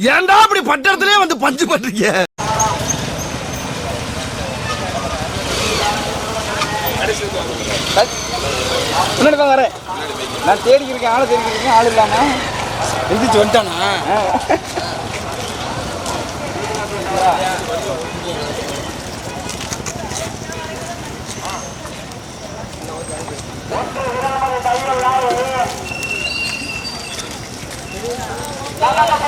ஏன்டா அப்படி பட்டத்திலே வந்து பஞ்சு பண்றீங்க? வரேன். நான் தேடி இருக்கேன் ஆளை தேடி இருக்கேன் ஆள் இல்லாம. எந்திரிச்சு வந்துட்டானா நான்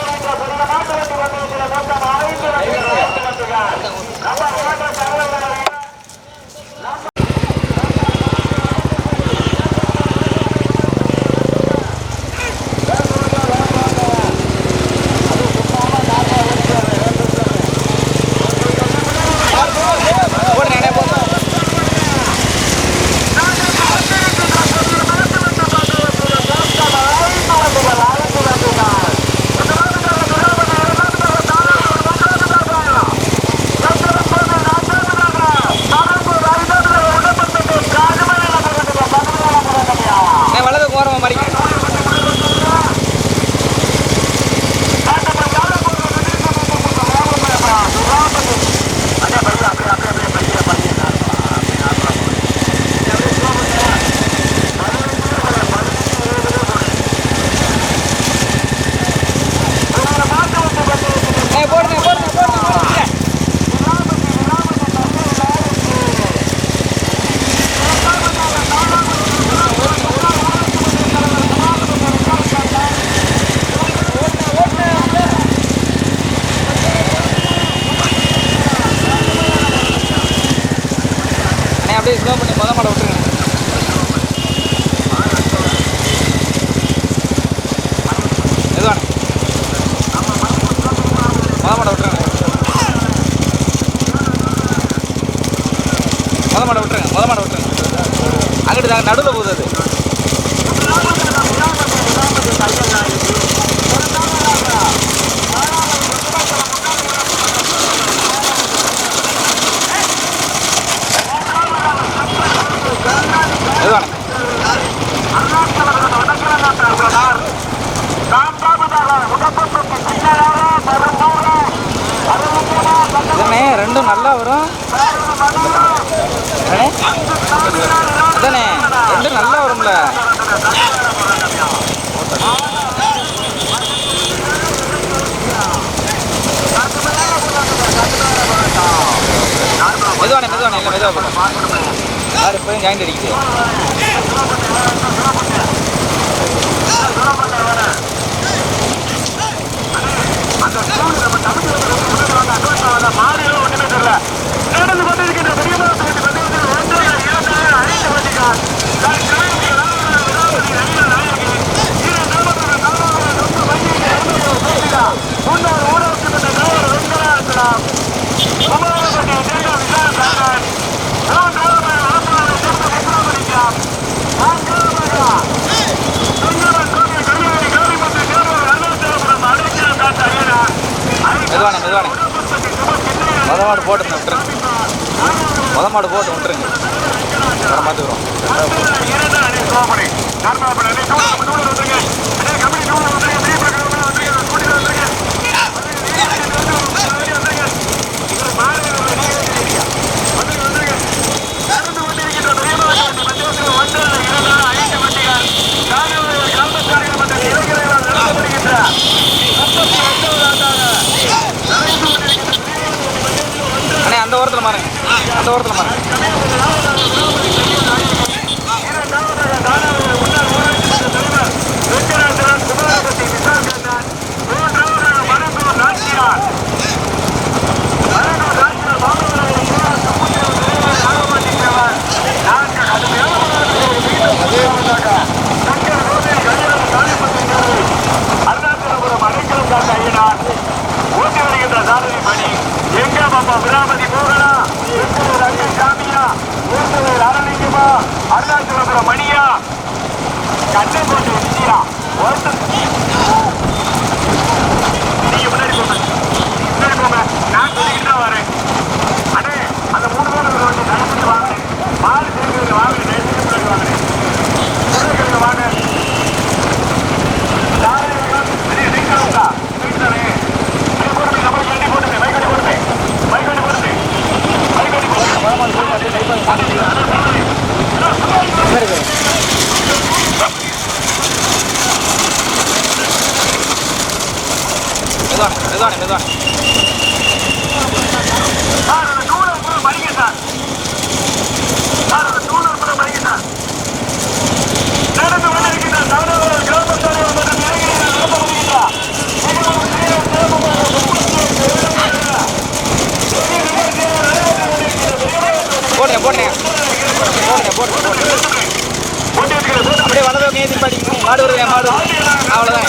பாடிங்க மாடு மாடு அவ்வளோதான்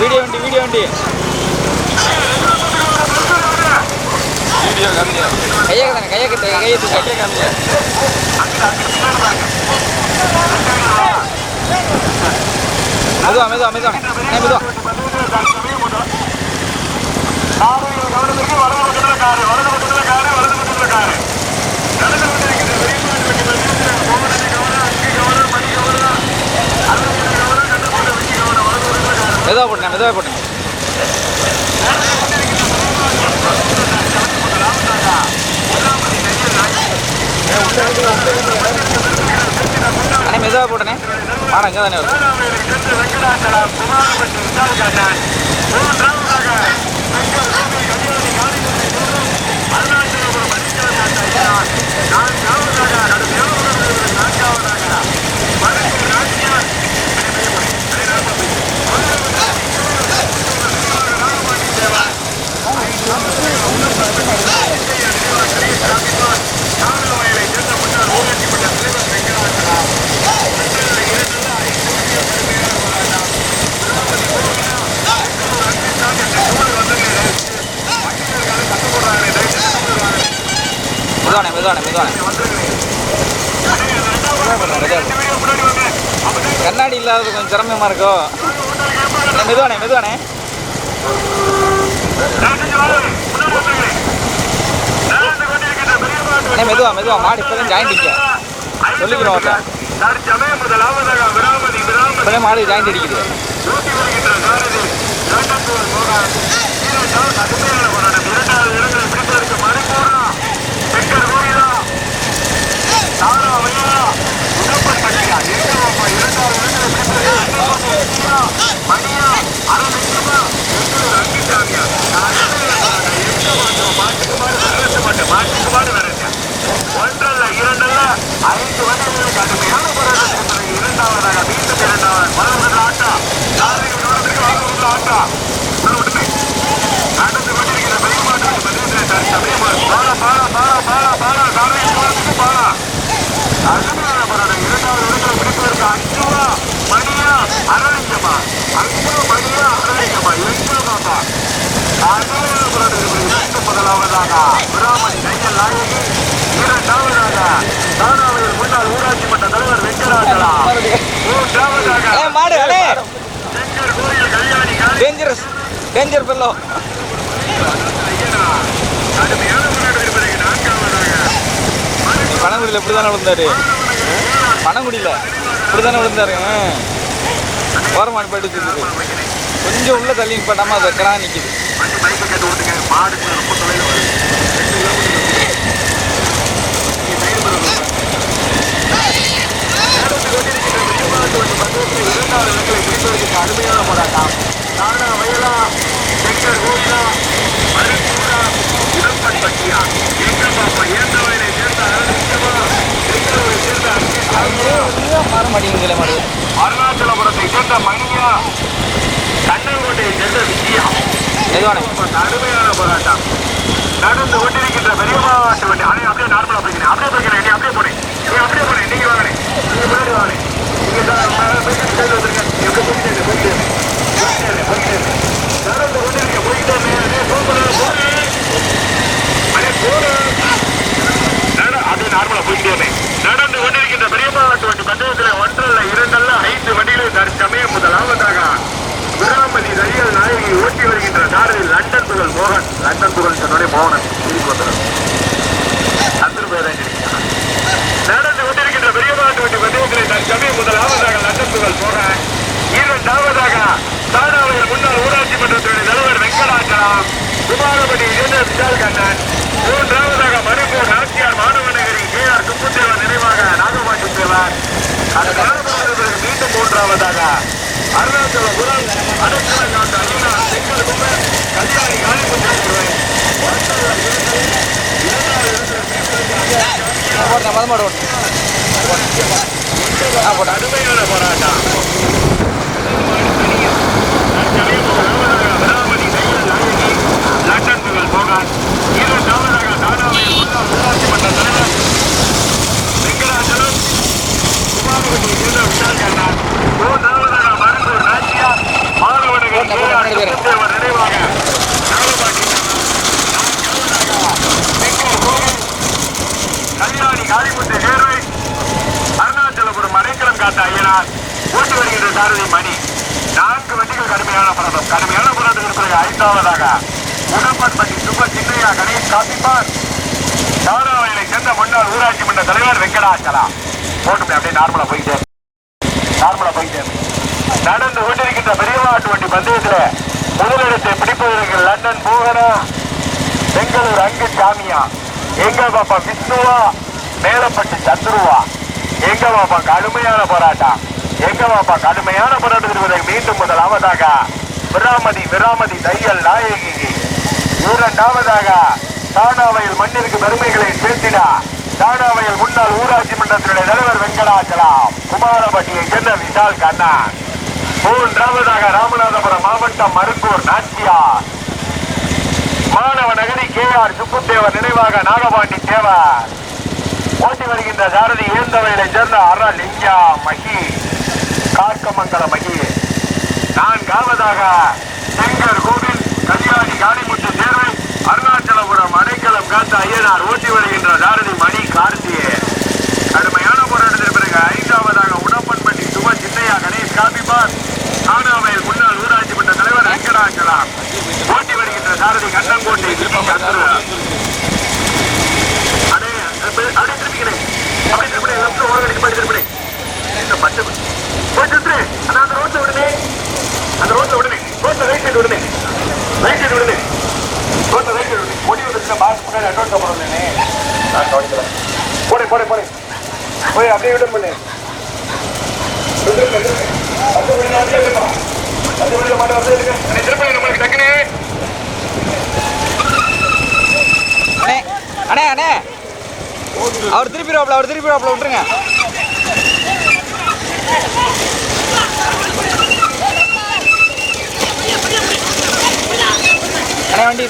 வீடியோ வண்டி வீடியோ வண்டி. கையை தானே கையை கையை மெதுவா மெதுவா மெதுவா. மெதுவா. வலது பக்கத்தில் காரு வலது பக்கத்தில் காரு நடந்து கொண்டிருக்கின்ற வெளிநாட்டு கோமனதி கவனம் அங்கு கவனம் மெதுவா போட்டேன் மெதுவா போட்டேன் அண்ணே மெதுவா போட்டனே ஆனா இங்கே தானே வரும் திருவண்ணாமலை சென்று வெங்கடாச்சலம் குமாரபட்டி விசாரிக்காட்டான் மூன்றாவதாக பெண்கள் கோவில் கல்யாணி காளிமுத்து தூரம் அருணாச்சலபுரம் மணிக்கலாச்சாரியார் நான்காவதாக நடுமையாவதாக நான்காவதாக மருத்துவர் ராஜ்யார் நாகர்கோவிலை சேர்ந்த முன்னாள் ஊராட்சி மன்ற தலைவர் வெங்கடாச்சலம் மெதுவானே மெதுவானே மெதுவானே கண்ணாடி இல்லாதது கொஞ்சம் சிரமமா இருக்கோ அண்ணே, மெதுவானே மெதுவானே அண்ணே மெதுவா மெதுவா மாடு இப்போதான் ஜாயின் அடிக்க சொல்லிக்கிறோம் அவர்கிட்ட இப்போதான் மாடு ஜாயின் அடிக்குது மணியா அரவிந்தமா எங்களூர் அங்கிட்டாமியா மாட்டுக்கு மாடு வரவேற்ற மாட்டுக்கு மாடு ஒன்றல்ல இரண்டல்ல. ஐந்து வண்டிகளுக்கு கடுமையான போராட்டத்திற்கு பிறகு இரண்டாவதாக மீண்டும் இரண்டாவது. மலர்ந்த ஆட்டா. சாரதிகள் கவனத்திற்கு வாங்க ஆட்டா. உள்ள நடந்து கொண்டிருக்கிற பெரியமாட்டு பதினெட்டு சமயம் பாலா பாலா பாலா பாலா பாலா சாரதிகள் கவனத்துக்கு பாலா அருமையான போராட்டம். இரண்டாவது இடங்களை பிடிப்பதற்கு அஞ்சுவா மணியா அரளிங்கம்மா அஞ்சு மணியா அரளிங்கம்மா எங்கம்மாப்பா அருமையான போராட்டத்திற்கு இரண்டு முதலாவதாக பிராமணி கையல் நாயகி. தானாவையில் முன்னாள் ஊராட்சி மன்ற தலைவர் மூன்றாவதாக மாடு செங்கர் கோயில் கல்யாணி டேஞ்சரஸ் டேஞ்சர் பெல்லோ கடுமையான பிறகு நான்காவதாக பனங்குடியில் இப்படி தானே விழுந்தாரு? பனங்குடியில் இப்படி தானே விழுந்தாரு ஓரமாடு போயிட்டு இருக்குது. கொஞ்சம் உள்ள தள்ளி படாமல் அது கடா நிற்கிது ரொம்ப தொலைவில் வருது ரெண்டு கிலோமீட்டர் நீங்க சைடு பண்ணணும் நடந்து கொண்டிருக்கின்ற இரண்டாவது இடங்களை பிடிப்பதற்கு அருமையான போராட்டம் நானா வயலா செங்கர் கோயிலா மருத்தூரா இடம்பன் பட்டியா எங்க ஏந்தவனை சேர்ந்த அரவிந்தமா எங்களூரை சேர்ந்த அருணாச்சலபுரத்தை சேர்ந்த மணியா கண்ணங்கோட்டையை சேர்ந்த விஜயா மெதுவானே போராட்டம் நடந்து கொண்டிருக்கின்ற பெரியமாட்டு வண்டி அப்படியே நார்மலா போய்க்கிறேன் அப்படியே போய்க்கிறேன் அப்படியே போனேன் அப்படியே போனேன் நீங்க வாங்கினேன் நீங்க முன்னாடி வாங்கினேன் நடந்து கொண்டிருக்கின்ற பெரியப்பா வண்டி பந்தயத்தில் ஒன்றல்ல இரண்டல்ல ஐந்து வண்டிகளை தற்சமயம் முதலாவதாக விராமதி நடிகர் நாயகி ஓட்டி வருகின்ற சாரதில் லண்டன் புகழ் மோகன் லண்டன் புகழ் சொன்னோடய மோகன். திரும்பி வந்தார் அத்தனை பேர் நடந்து தற்சமயம் முதலாவதாக நட்டப்புகள் போக இரண்டாவதாக தானாவையில் முன்னாள் ஊராட்சி மன்றத்தினுடைய தலைவர் வெங்கடாச்சலம் குமாரபதி இணைந்த விசால் கண்ணன் மூன்றாவதாக மணிப்பூர் நாச்சியார் மாணவ நகரி கே ஆர் சுப்புத்தேவர் நினைவாக நாகமாட்டி செல்வார் மீண்டும் மூன்றாவதாக அருணாச்சல புரம் அருணா அண்ணா செங்கல் கும்பர் கல்யாணி காலிமுத்திரம் இரண்டாவது காளிமுத்து சேர்வை அருணாச்சலபுரம் அடைக்கலம் காத்த ஐயனார். ஓட்டு வருகின்ற சாரதி மணி. நான்கு வண்டிகள் கடுமையான புரதம். கடுமையான போராட்டத்திற்கு பிறகு ஐந்தாவதாக உடம்பன்பட்டி சுப்ப சின்னையா கணேஷ் காப்பிப்பார் தாராவயலை சேர்ந்த முன்னாள் ஊராட்சி மன்ற தலைவர் வெங்கடாச்சலா. போட்டு அப்படியே நார்மலா போயிட்டே. நார்மலா போயிட்டே. நடந்து கொண்டிருக்கின்ற பெரியவாட்டு வண்டி பந்தயத்தில் முதலிடத்தை பிடிப்பதற்கு லண்டன் பூகனா பெங்களூர் அங்கு சாமியா எங்க பாப்பா விஷ்ணுவா மேலப்பட்டு சந்துருவா. எங்க பாப்பா? கடுமையான போராட்டம். எங்க பாப்பா? கடுமையான போராட்டத்திற்கு மீண்டும் முதலாவதாக விராமதி விராமதி தையல் நாயகி இரண்டாவதாக தானாவையில் மண்ணிற்கு பெருமைகளை சேர்த்தினா தானாவையில் முன்னாள் ஊராட்சி மன்றத்தினுடைய தலைவர் வெங்கடாச்சலம் குமாரபட்டியை சேர்ந்த விஷால் கண்ணா. மூன்றாவதாக ராமநாதபுரம் மாவட்டம் மருங்கூர் நாச்சியார். மாணவ நகரி கே ஆர் சுப்புத்தேவர் நினைவாக நாகபாண்டி தேவர். வருகின்ற சாரதி ஏந்தவையிலை சேர்ந்த அற லிங்கா மகி கார்க்கமங்கல மகி. நான்காவதாக செங்கர் கோவில் கல்யாணி காளிமுத்து தேர்வை அருணாச்சலபுரம் அடைக்கலம் காத்த ஐயனார் ஓட்டி வருகின்ற சாரதி மணி கார்த்தியே கடுமையான போராட்டத்திற்கு பிறகு ஐந்தாவதாக உடம்பன்பட்டி சுப சின்னையா கணேஷ் காபிபார் காணாமல் முன்னாள் ஊராட்சி மன்ற தலைவர் வெங்கடாச்சலம் ஓட்டி வருகின்ற சாரதி கண்ணங்கோட்டை திருப்பி சந்துரு அடே திருப்பி லெஃப்ட் ஓரம் அடிச்சு திருப்பி இந்த பட்டு போய் ஆனா அந்த ரோட்ல விடுனே அந்த ரோட்ல விடுனே ரோட்ல ரைட் சைடு விடுனே ரைட் சைடு விடுனே ரோட்ல ரைட் சைடு விடுனே கொடி வந்துச்சுன்னா பாஸ் முன்னாடி அட்வான்ஸ் அப்புறம் நான் கவனிக்கிறேன் போடே போடே போடே போய் அப்படியே விட பண்ணு அண்ணே அண்ணே அண்ணே. அவர் திருப்பிடுவாப்ல அவர் திருப்பிடுவாப்ல விட்டுருங்க. வண்டி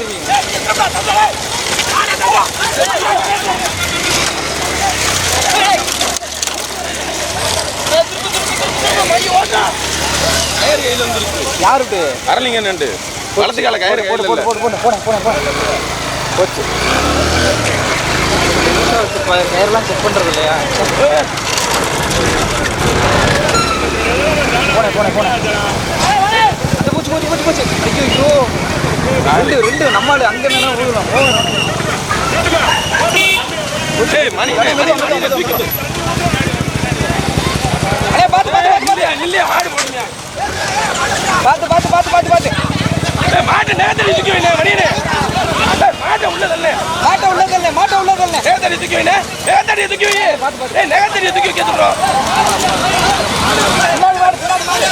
யாருட்டு அரளிங்க நண்டு வலது கால கயிறு போடு கையில் போடு இல்லை போடு போடு போடு போடு போச்சு கயிறுலாம் செக் பண்றது இல்லையா? போனே போனே போனே அந்த பூச்சி பூச்சி பூச்சி பூச்சி. ஐயோ ஐயோ. ரெண்டு ரெண்டு. நம்மால் அங்க போடுங்க. பாத்து பாத்து பாத்து பாத்து பாத்து. ஏய், மாட்டை மணியனே. ஏய், மாட்டை உள்ள தள்ளு. மாட்ட உள்ளதல்ல மாட்ட உள்ளதல்ல நேரத்தடி தூக்கி வைண்ணே. நேரத்தடி தூக்கி வை. ஏய், நேரத்தடி தூக்கி வைக்க சொல்றோம். பின்னாடி மாடு பின்னாடி மாடு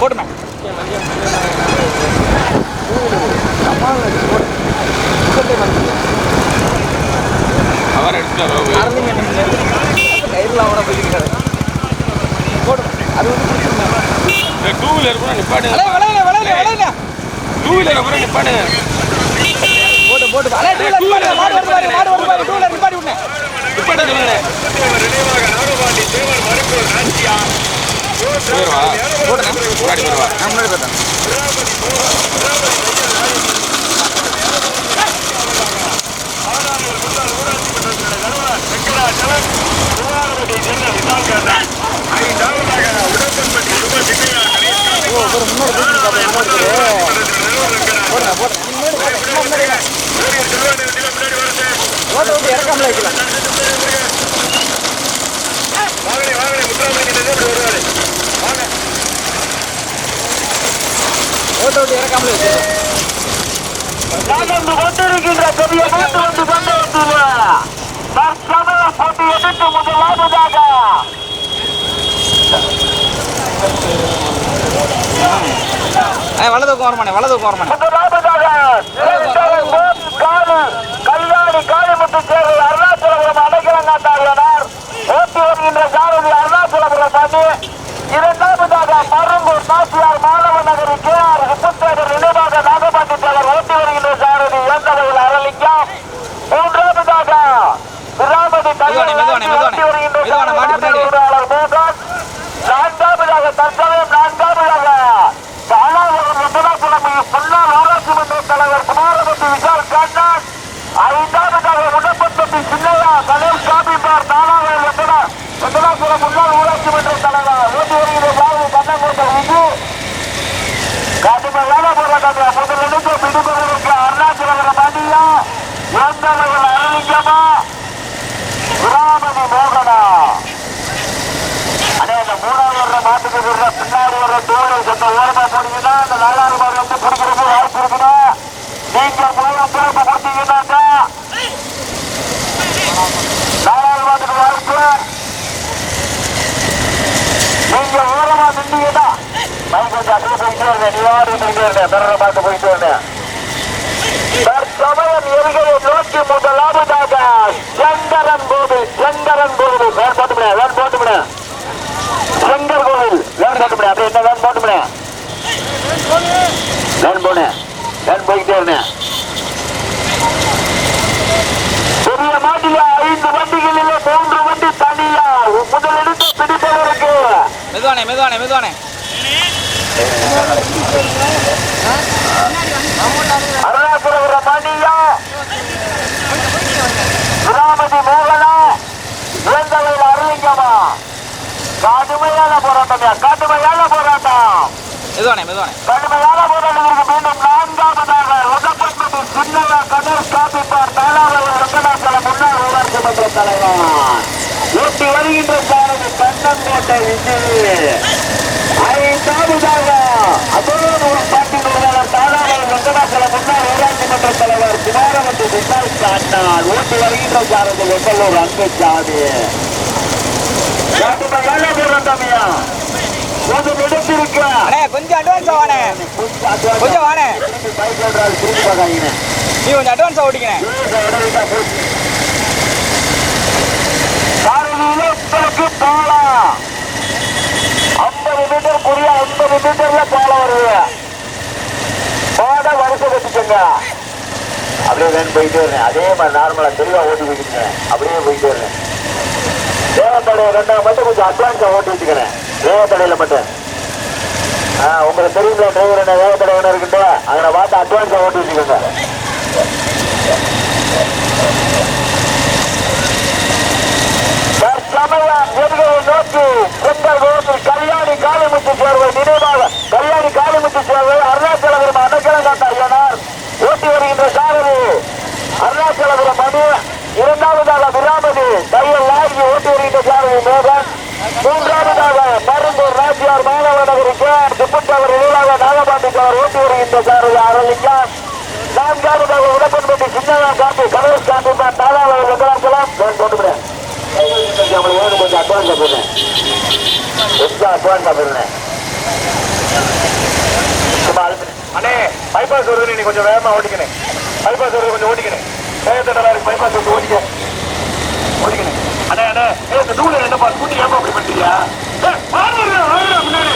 போட்டுமே அவர் எடுத்துட்டாரோ? கயிறுலாம் கூட போயிருக்காரு போட்டுமே அது வந்து two wheeler கூட விளையில Two wheeler கூட நிப்பாட்டு. போட்டு போட்டு அலே டூ வீலர் மாடு வருது மாடு வருது டூ வீலர் நிப்பாட்ட சொல்லுங்கண்ணே. நினைவாக நாகபாண்டி தேவர் மருத்துவர் நாச்சியா போயிடுவா. முன்னாடி போயிடுவா. நான் முன்னாடி பார்த்தேன் வெங்கடாச்சலம் குமாரபட்டி சேர்ந்த விசால் கண்ணன் ஐந்தாவதாக உடம்பன்பட்டி சுப சின்னையா கணேஷ் நகர்ந்து கொண்டிருக்கின்ற பெரிய மூன்று வந்து பந்தயத்தில் தற்சமய போட்டி எடுத்து முதலாவதாக. ஏய் வலது பக்கம் வரமானே வலது பக்கம் வரமானே முதலாவதாக இரண்டரை கோடி காலு கல்யாணி காளிமுத்து சேர்வை அருணாச்சலபுரம் அடைக்கலங்காட்டார் ஓட்டி வருகின்ற சாரதி அருணாச்சலபுரம் அணி இரண்டாவதாக மருங்கூர் நாச்சியார் மாணவ நகரி கே ஆர் சுப்பத்தேவர் நினைவாக நாகபாண்டி தேவர் ஓட்டி வருகின்ற சாரதி இளந்தவையில் அரளிக்கம் மூன்றாவதாக விராமதி மெதுவானே, மெதுவானே, மெதுவானே. ஓட்டி வருகின்ற மெதுவானே, மாட்டி பின்னாடி. உரிமையாளர் மோகன் நான்காவதாக தற்சமயம் நான்காவதாக காலாவரம் வெங்கடாச்சலமி முன்னாள் ஊராட்சி மன்ற தலைவர் குமாரபதி விஷால் கண்ணன் ஐந்தாவதாக உடப்பட்டி சின்னையா கணேஷ் காபிபார் நாலாவது வெங்கடா வெங்கடாச்சலம் முன்னாள் ஊராட்சி மன்ற தலைவர் ஓட்டி வருகிற பாரதி கண்ணங்கோட்டை விஜி கடுமையான போராட்டத்தை முதலிடத்தை பிடிபடுவதற்கு அருணாச்சலபுரம் அணியா எந்த அளவில் அரளிங்கமா விராமதி மோகனா அண்ணே இந்த மூணாவது வர்ற மாட்டுக்கு வர்ற பின்னாடி வர்ற தோழை சத்த ஓரமா போனீங்கன்னா அந்த நாலாவது மாதிரி வந்து பிடிக்கிறதுக்கு வாய்ப்பு இருக்குண்ணா நீங்க மூணு பிறப்பு கொடுத்தீங்கன்னாக்கா நாலாவது மாட்டுக்கு வாய்ப்பு நீங்க ஓரமா நின்றீங்கன்னா பைக் கொஞ்சம் அப்படியே எல்லாரும் இருந்தேன் நீ வாடி போயிட்டே பார்த்து போயிட்டே இருந்தேன் தற்சமயம் எரிகளை நோக்கி முதலாவதாக சங்கரன் கோவில் சங்கரன் கோவில். வேன் போட்டுவிட வேன் போட்டுவிட சங்கர் கோவில் வேன் போட்டுவிட அப்படி என்ன வேன் போட்டுவிட வேன் போனேன் வேன் போய்கிட்டே இருந்தேன் பெரிய மாட்டில ஐந்து வண்டிகளில் மூன்று வண்டி தனியா. முதலிடத்தை பிடிப்பவருக்கு மெதுவானே மெதுவானே மெதுவானே. அருணாச்சலபுர மணியா கிராமதி மோகனா இளந்தவையில் அருளிங்கமா கடுமையான போராட்டம் கடுமையான போராட்டம் கடுமையான போராட்டத்திற்கு மீண்டும் நான்காவதாக உதப்பட்டு சின்னவ கணேஷ் காப்பிப்பார் நாலாவது வெங்கடாச்சலம் முன்னாள் ஊராட்சி மன்ற தலைவர் ஊட்டி வருகின்ற சாரதி ஐந்தாவதாக அதோடு பாட்டி நிறுவனர் தானாளர் முன்னாள் ஊராட்சி மன்ற தலைவர் குமாரவந்தி விசால் காட்டினார் ஊட்டி வருகின்ற சாரதி வெங்கலூர் அன்பு சாமி கொஞ்சம் அட்வான்ஸ் கொஞ்சம் நீ கொஞ்சம் அட்வான்ஸ் மீட்டருக்கு போலாம் ஐம்பது மீட்டர் புரிய ஐம்பது மீட்டர்ல பாலம் வருது. பாட வருஷம் வச்சுக்கோங்க அப்படியே வேணும் போயிட்டே இருந்தேன் அதே மாதிரி நார்மலா தெளிவா ஓட்டி போய்க்கிட்டு அப்படியே போயிட்டே இருந்தேன் தேவத்தடைய ரெண்டாவது மட்டும் கொஞ்சம் அட்வான்ஸா ஓட்டி வச்சுக்கிறேன் தேவத்தடையில மட்டும். ஆ உங்களுக்கு தெரியுங்களா டிரைவர் என்ன வேகத்தடை என்ன இருக்குட்டு அதை பார்த்து அட்வான்ஸா ஓட்டி வச்சுக்கோங்க தற்சமயம் எதிர்களை நோக்கி செங்கல் ரோட்டில் கல்யாணி காளிமுத்து சேர்வை நினைவாக கல்யாணி காளிமுத்து சேர்வை அருணாச்சலபுரம் அடைக்கலங்காட்ட ஐயனார் ஓட்டி வருகின்ற சாரதி அருணாச்சலபுரம் மணி இரண்டாவதாக விராமதி தையல் லாரி ஓட்டி வருகின்ற சாரதி மோகன் மூன்றாவதாக மருந்தூர் ராஜியார் மாணவ நகருக்கு துப்புட்டவர் நினைவாக நாகபாண்டி அவர் ஓட்டி வருகின்ற சாரதி அரளிங்கம் நான்காவதாக உடப்பன்பட்டி கலர் காப்பி கணேஷ் காப்பி தாராளர் வெங்கடாச்சலம் நான் போட்டுக்கிறேன். நம்மளுக்கு வேணும் கொஞ்சம் அட்வான்ஸா போடுறேன் எக்ஸ்ட்ரா அட்வான்ஸா போடுறேன் அண்ணே பைபாஸ் வருது நீ கொஞ்சம் வேகமாக ஓட்டிக்கணும். பைபாஸ் வருது கொஞ்சம் ஓட்டிக்கணும். நல்லா இருக்கு பைபாஸ் வந்து ஓட்டிக்க. ஓட்டிக்கணும். அண்ணே அண்ணே ஏ இந்த டூல என்னப்பா ஸ்கூட்டி ஏமா அப்படி பண்ணிட்டியா? ஏய், வாங்க, முன்னாடி.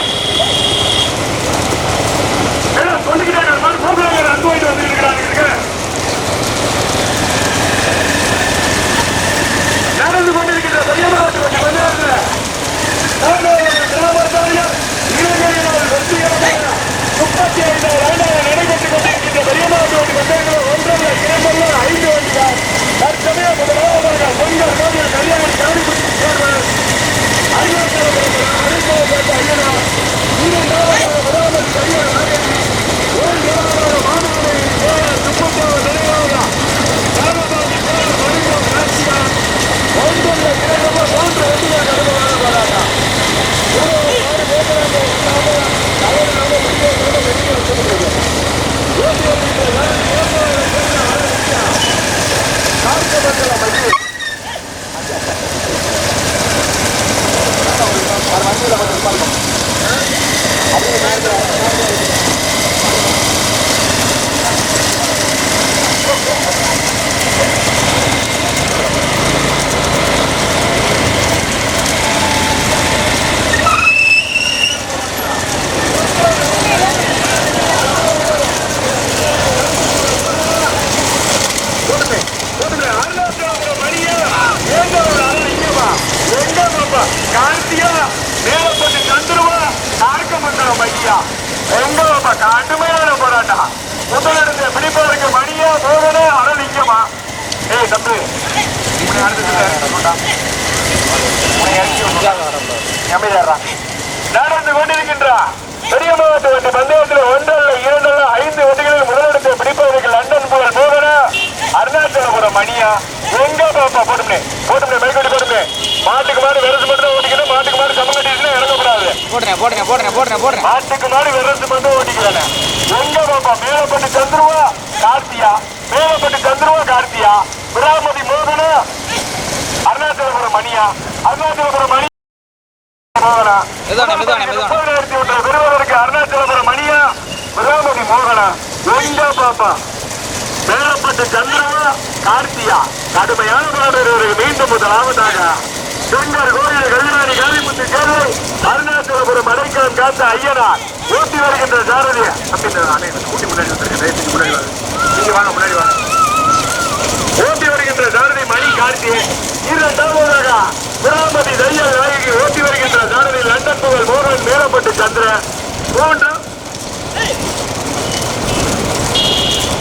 மணியா எங்க பாப்பா போட்டுமே போட்டுமே மைக்கோடி போட்டுமே மாட்டுக்கு மாடு வெரசு மட்டும் ஓட்டிக்கணும். மாட்டுக்கு மாடு கம்ம கட்டிட்டு இறங்கக்கூடாது. போடுறேன் போடுறேன் போடுறேன் போடுறேன் போடுறேன் மாட்டுக்கு மாடு வெரசு மட்டும் ஓட்டிக்கிறேன் எங்க பாப்பா? மேலப்பட்டு சந்துருவா கார்த்தியா. மேலப்பட்டு சந்துருவா கார்த்தியா. விராமதி மோகன. அருணாச்சலபுரம் மணியா. அருணாச்சலபுரம் மணி அருணாச்சலபுரம் மணியா. விராமதி மோகனா. எங்க பாப்பா? மேலப்பட்டு சந்திரா கார்த்தியா. கடுமையான போராடுவதற்கு மீண்டும் முதலாவதாக செங்கர் கோயில் கல்யாணி காளிமுத்து கேள்வி அருணாச்சலபுரம் அடைக்கலம் காத்த ஐயனார். ஊட்டி வருகின்ற சாரதி. அப்படி அண்ணே ஊட்டி முன்னாடி வந்திருக்கு முன்னாடி வாங்க. நீங்க வாங்க முன்னாடி வாங்க. ஓட்டி வருகின்ற சாரதி மணி கார்த்தியை இரண்டாவதாக விராமதி தையல் நாயகி ஓட்டி வருகின்ற சாரதி லண்டன் புகழ் மோகன் மேலப்பட்டு சந்திரன் மூன்று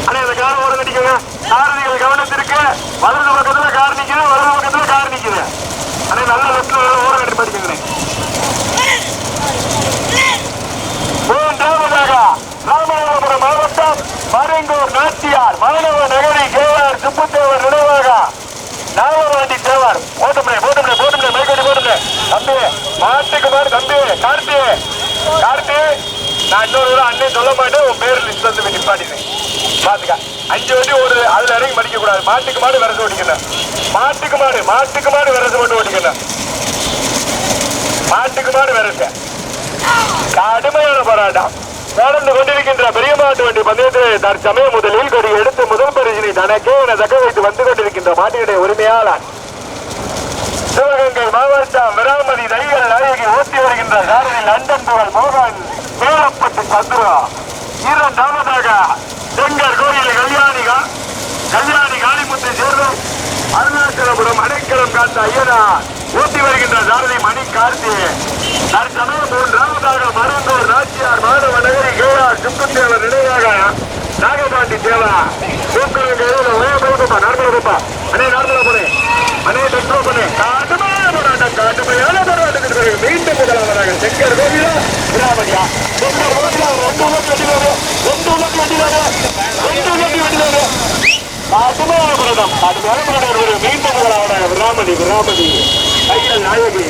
அண்ணே இந்த கார் ஓரம் கட்டிக்கோங்க சாரதிகள் கவனத்திற்கு வலது பக்கத்துல கார் நிக்குது வலது பக்கத்துல கார் நிக்குது அண்ணே நல்ல லெப்ட்ல ஓரம் கட்டி படிக்கோங்க மூன்றாவதாக ராமநாதபுரம் மாவட்டம் மருங்கூர் நாச்சியார் மாணவ நகரி கேஆர் சுப்புத்தேவர் நினைவாக நாகவாண்டி தேவர் போட்டுமே போட்டுமே போட்டுமே மைக்கோடி போட்டுமே தம்பி மாட்டுக்கு தம்பி கார்த்தி. கார்த்தி நான் இன்னொரு தடவை அண்ணன் சொல்ல மாட்டேன் உன் பேர் லிஸ்ட் வந்து நிப்பாட்டினேன் பாத்துக்க. அஞ்சு வண்டி ஒரு அதுல இறங்கி மடிக்க கூடாது. மாட்டுக்கு மாடு விரசு ஓட்டிக்கணும் மாட்டுக்கு மாடு மாட்டுக்கு மாடு விரசு மட்டும் ஓட்டிக்கணும் மாட்டுக்கு மாடு விரசு. கடுமையான போராட்டம். நடந்து கொண்டிருக்கின்ற பெரிய மாட்டு வண்டி பந்தயத்தில் தற்சமயம் முதலில் கொடி எடுத்து முதல் பரிசினை தனக்கே என தக்க வைத்து வந்து கொண்டிருக்கின்ற மாட்டினுடைய உரிமையாளர் சிவகங்கை மாவட்டம் விராமதி தையல் நாயகி ஓட்டி வருகின்ற சாரதி லண்டன் புகழ் மோகன் மேலப்பட்டு சந்திரா. இரண்டாவதாக செங்கர் கோயிலை கல்யாணிகா கல்யாணி காளிமுத்தை சேர்ந்து அருணாச்சலபுரம் அடைக்கலம் காத்த ஐயனா ஊட்டி வருகின்ற சாரதி மணி கார்த்தி தற்சமயம் மூன்றாவதாக மருந்தூர் நாச்சியார் மாணவ நகரி கேஆர் சுக்குத்தேவர் நினைவாக நாகபாண்டி தேவா சூக்கரங்க ஒரே போகுப்பா நார்மலா போப்பா அண்ணே நார்மலா போனே அண்ணே பெட்ரோ பண்ணு காட்டுமையான போராட்டத்திற்கு மீண்டும் முதலாவதாக செங்கர் கோவிலா விராமதியா செங்கர் கோவிலா ரெண்டு உலகம் வெட்டி ரெண்டு உலகம் வெட்டி ரெண்டு உலகம் ஒரு மீண்டும் முதலாவதாக நாயகி.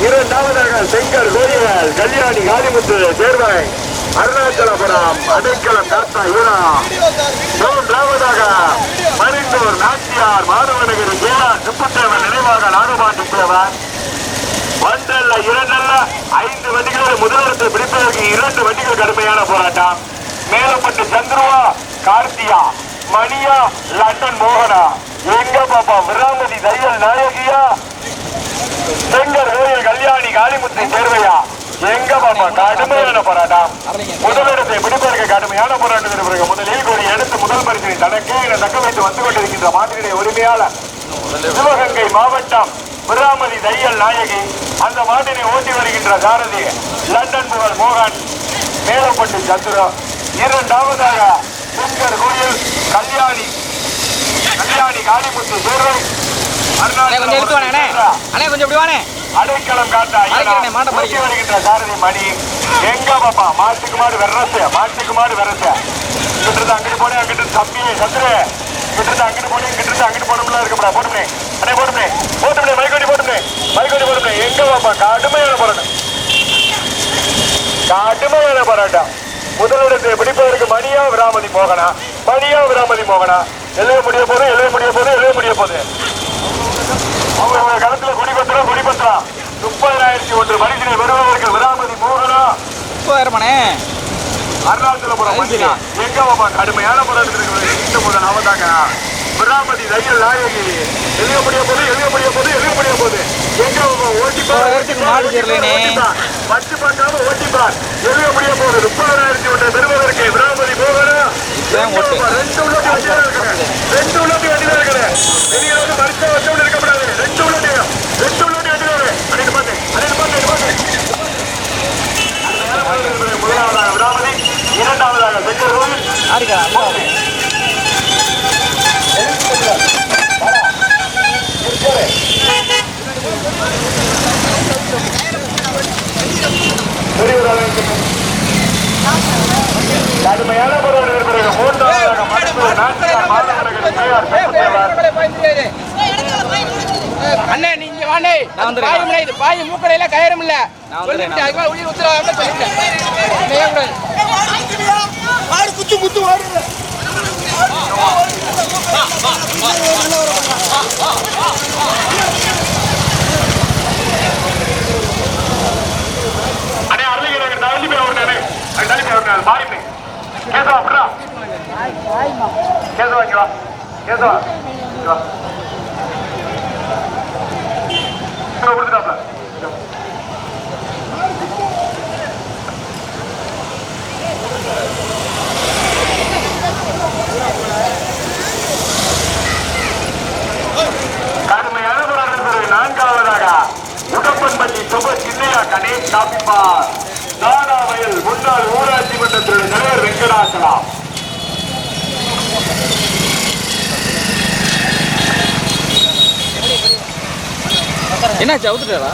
இரண்டாவதாக செங்கர் கோயில் கல்யாணி காளிமுத்து சேர்வாய். அருணாச்சலபுரம் அடைக்கலம் காத்தா ஈரா மூன்றாவதாக மருந்தூர் நாச்சியார் மாதவநகர் ஜெயலர் சுப்புத்தேவன் நினைவாக நாடுபாண்டி தேவன் ஒன்றல்ல இரண்டல்ல ஐந்து வண்டிகளில் முதலிடத்தில் பிடிப்பதற்கு இரண்டு வண்டிகள் கடுமையான போராட்டம். மேலப்பட்டு சந்துருவா கார்த்தியா மணியா லண்டன் மோகனா. எங்க பாப்பா விராமதி தையல் நாயகியா? செங்கர் கோயில் கல்யாணி காளிமுத்து சேர்வையா? எங்க பாப்பா கடுமையான போராட்டம். முதலிடத்தை பிடிப்பதற்கு கடுமையான போராட்டத்திற்கு பிறகு முதலில் ஒரு எடுத்து முதல் பரிசனை தனக்கே என தக்க வைத்து வந்து கொண்டிருக்கின்ற மாட்டினுடைய உரிமையாளர். சிவகங்கை மாவட்டம் விராமதி தையல் நாயகி அந்த மாட்டினை ஓட்டி வருகின்ற சாரதி லண்டன் புகழ் மோகன் மேலப்பட்டு சந்திரா. இரண்டாவதாக செங்கர் கோயில் கல்யாணி. கல்யாணி காளிமுத்து வானே. அடைக்கலம் காட்ட மறைக்கிறேன். வருகின்ற சாரதி மணி. எங்க பாப்பா? மாட்டுக்கு மாடு வெரசு மாட்டுக்கு மாடு இங்கிட்டு இருந்து அங்கிட்டு போனே அங்கிட்டு தம்பி சத்துரு இருந்து அங்கிட்டு போனே இருந்து அங்கிட்டு போனோம்ல இருக்கப்படா போட்டுமே அண்ணே போட்டுமே போட்டுமே பொண்ணு மறுக்கடி எங்க பாப்பா? கடுமையான போராட்டம் கடுமையான போராட்டம் முதலிடத்தை பிடிப்பதற்கு மணியா விராமதி மோகனா? மணியா விராமதி மோகனா? எல்லைய முடிய போது எல்லைய முடிய முடிய போது. அவங்க களத்துல குடிபத்திரா குடிபத்திரா முப்பதாயிரத்தி ஒன்று மனிதனை வருவதற்கு விராமதி மோகனா? முப்பதாயிரமானே அருணாச்சலபுரம் எங்க பாப்பா? கடுமையான போராட்டத்திற்கு இந்த முதல் அவதாங்க விடாமதி ரயில் நாயகி எழுத போது எழுத முடிய போது எழுத முடிய போது. எங்க ஓட்டி போற ஓட்டி மாடு தெரியலனே கடுமையான அண்ணே நீங்க வாண்டே பாயும் இது பாயும் மூக்கடையில கயிறும் இல்ல சொல்லிட்டு அதுக்கு உயிர் உத்தரவாதம் சொல்லிட்டேன் ஆடு குத்து குத்து ஓடுது அவுத்துட்டாரா